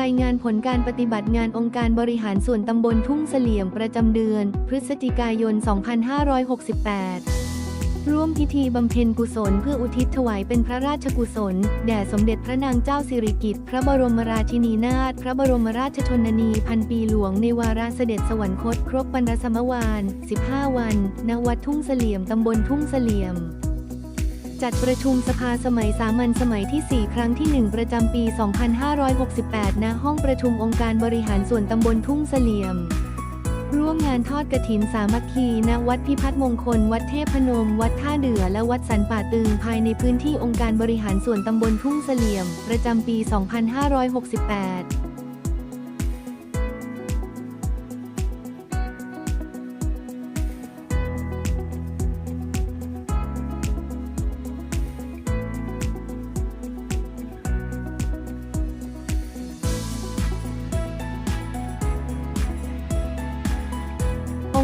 รายงานผลการปฏิบัติงานองค์การบริหารส่วนตำบลทุ่งเสลี่ยมประจำเดือน พฤศจิกายน 2568 ร่วมพิธีบำเพ็ญกุศลเพื่ออุทิศถวายเป็นพระราชกุศล แด่สมเด็จพระนางเจ้าสิริกิติ์พระบรมราชินีนาถพระบรมราชชนนีพันปีหลวงในวาระเสด็จสวรรคต ครบปรรสมวาน 15 วัน ณ วัดทุ่งเสลี่ยมตำบลทุ่งเสลี่ยม จัดประชุมสภาสมัยสามัญสมัยที่ 4 ครั้งที่ 1 ประจำปี 2568 ณ ห้องประชุมองค์การบริหารส่วนตำบลทุ่งเสลี่ยม ร่วมงานทอดกระถินสามัคคีณวัดพิพัฒน์มงคล วัดเทพพนม วัดท่าเดือ และวัดสันป่าตึงภายในพื้นที่องค์การบริหารส่วนตำบลทุ่งเสลี่ยม ประจำปี 2568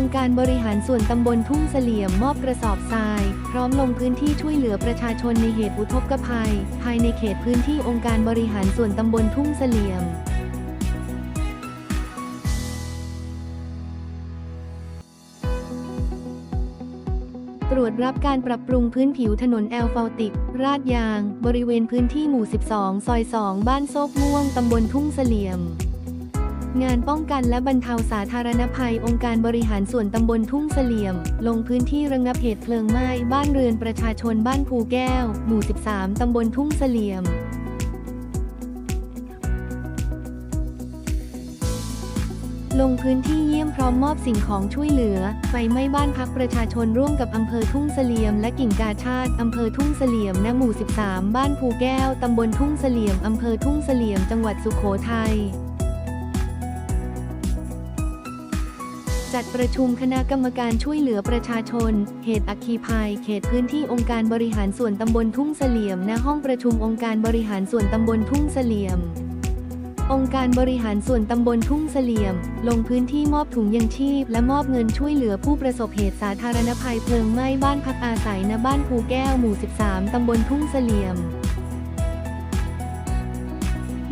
องค์การบริหารส่วนตำบลทุ่งเสลี่ยมมอบกระสอบทราย พร้อมลงพื้นที่ช่วยเหลือประชาชนในเหตุอุทกภัย ภายในเขตพื้นที่องค์การบริหารส่วนตำบลทุ่งเสลี่ยมตรวจรับการปรับปรุงพื้นผิวถนนแอลฟาติก ราดยาง บริเวณพื้นที่หมู่ 12 ซอย 2 บ้านโซกม่วง ตำบลทุ่งเสลี่ยม งานป้องกันและบรรเทาสาธารณภัยองค์การบริหารส่วนตำบลทุ่งเสลี่ยม ลงพื้นที่ระงับเหตุเพลิงไหม้บ้านเรือนประชาชนบ้านภูแก้ว หมู่ 13 ตำบลทุ่งเสลี่ยมลงพื้นที่เยี่ยมพร้อมมอบสิ่งของช่วยเหลือ ไฟไหม้บ้านพักประชาชนร่วมกับอำเภอทุ่งเสลี่ยมและกิ่งกาชาติอำเภอทุ่งเสลี่ยมณหมู่ 13 บ้านภูแก้ว ตำบลทุ่งเสลี่ยมอำเภอทุ่งเสลี่ยมจังหวัดสุโขทัย จัดประชุมคณะกรรมการช่วยเหลือประชาชนเหตุอัคคีภัย เขตพื้นที่องค์การบริหารส่วนตำบลทุ่งเสลี่ยม ณ ห้องประชุมองค์การบริหารส่วนตำบลทุ่งเสลี่ยม องค์การบริหารส่วนตำบลทุ่งเสลี่ยม ลงพื้นที่มอบถุงยังชีพ และมอบเงินช่วยเหลือผู้ประสบเหตุสาธารณภัยเพลิงไหม้บ้านพักอาศัยณบ้านภูแก้วหมู่ 13 ตำบลทุ่งเสลี่ยม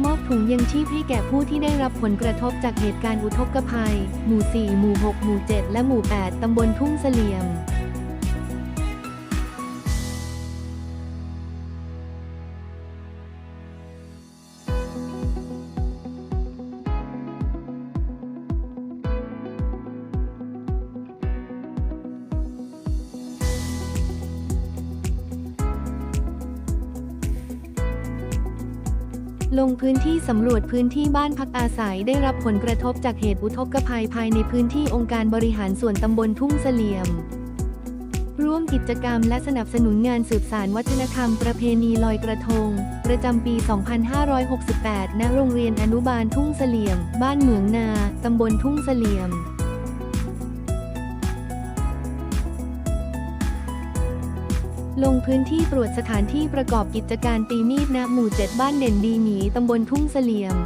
มอบถุงยังชีพให้แก่ผู้ที่ได้รับผลกระทบจากเหตุการณ์อุทกภัย หมู่ 4 หมู่ 6 หมู่ 7 และหมู่ 8 ตำบลทุ่งเสลี่ยม ลงพื้นที่สำรวจพื้นที่บ้านพักอาศัยได้รับผลกระทบจากเหตุอุทกภัยภายในพื้นที่องค์การบริหารส่วนตำบลทุ่งเสลี่ยม ร่วมกิจกรรมและสนับสนุนงานสืบสารวัฒนธรรมประเพณีลอยกระทง ประจำปี 2568 ณ โรงเรียนอนุบาลทุ่งเสลี่ยม บ้านเหมืองนา ตำบลทุ่งเสลี่ยม ลงพื้นที่ตรวจสถานที่ประกอบกิจการตีมีดณหมู่ 7 บ้านเด่นดีหมีตำบลทุ่งเสลี่ยม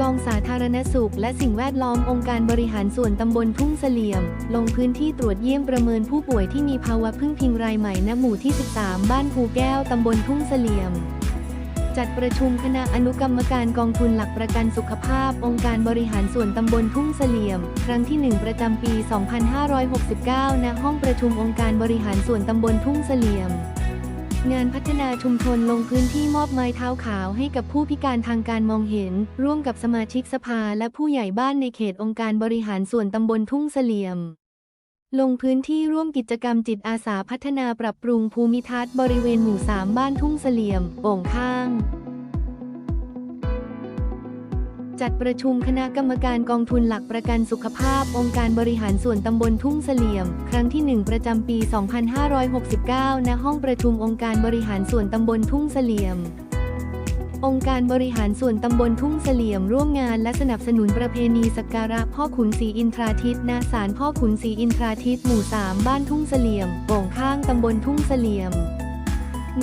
กองสาธารณสุขและสิ่งแวดล้อมองค์การบริหารส่วนตำบลทุ่งเสลี่ยม ลงพื้นที่ตรวจเยี่ยมประเมินผู้ป่วยที่มีภาวะพึ่งพิงรายใหม่ณหมู่ที่ 13 บ้านภูแก้วตำบลทุ่งเสลี่ยม จัดประชุมคณะอนุกรรมการกองทุนหลักประกันสุขภาพ องค์การบริหารส่วนตำบลทุ่งเสลี่ยม ครั้งที่ 1 ประจำปี 2569 ณ ห้องประชุมองค์การบริหารส่วนตำบลทุ่งเสลี่ยม งานพัฒนาชุมชนลงพื้นที่มอบไม้เท้าขาวให้กับผู้พิการทางการมองเห็น ร่วมกับสมาชิกสภาและผู้ใหญ่บ้านในเขตองค์การบริหารส่วนตำบลทุ่งเสลี่ยม ลงพื้นที่ร่วมกิจกรรมจิตอาสาพัฒนาปรับปรุงภูมิทัศน์บริเวณหมู่ 3 บ้านทุ่งเสลี่ยมโป่งข้าง จัดประชุมคณะกรรมการกองทุนหลักประกันสุขภาพ องค์การบริหารส่วนตำบลทุ่งเสลี่ยม ครั้งที่ 1 ประจำปี 2569 ณ ห้องประชุมองค์การบริหารส่วนตำบลทุ่งเสลี่ยม องค์การบริหารส่วนตำบลทุ่งเสลี่ยมร่วมงานและสนับสนุนประเพณีสักการะพ่อขุนศรีอินทราทิตณศาลพ่อขุนศรีอินทราทิตหมู่ 3 บ้านทุ่งเสลี่ยมโป่งข้างตำบลทุ่งเสลี่ยม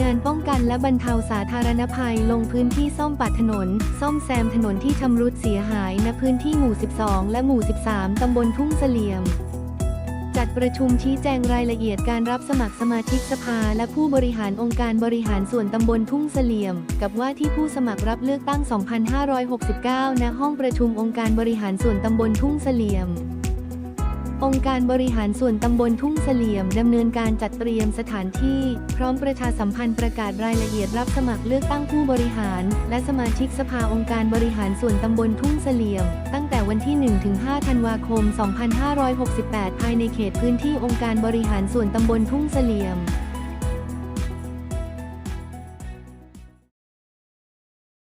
งานป้องกันและบรรเทาสาธารณภัยลงพื้นที่ซ่อมปัดถนน ซ่อมแซมถนนที่ชำรุดเสียหายณพื้นที่หมู่ 12 และหมู่ 13 ตำบลทุ่งเสลี่ยม จัดประชุมชี้แจงรายละเอียดการรับสมัครสมาชิกสภา และผู้บริหารองค์การบริหารส่วนตำบลทุ่งเสลี่ยม กับว่าที่ผู้สมัครรับเลือกตั้ง 2569 ณ ห้องประชุมองค์การบริหารส่วนตำบลทุ่งเสลี่ยม องค์การบริหารส่วนตำบลทุ่งเสลี่ยมดำเนินการจัดเตรียมสถานที่ พร้อมประชาสัมพันธ์ประกาศรายละเอียดรับสมัครเลือกตั้งผู้บริหาร และสมาชิกสภาองค์การบริหารส่วนตำบลทุ่งเสลี่ยม ตั้งแต่วันที่ 1-5 ธันวาคม 2568 ภายในเขตพื้นที่องค์การบริหารส่วนตำบลทุ่งเสลี่ยม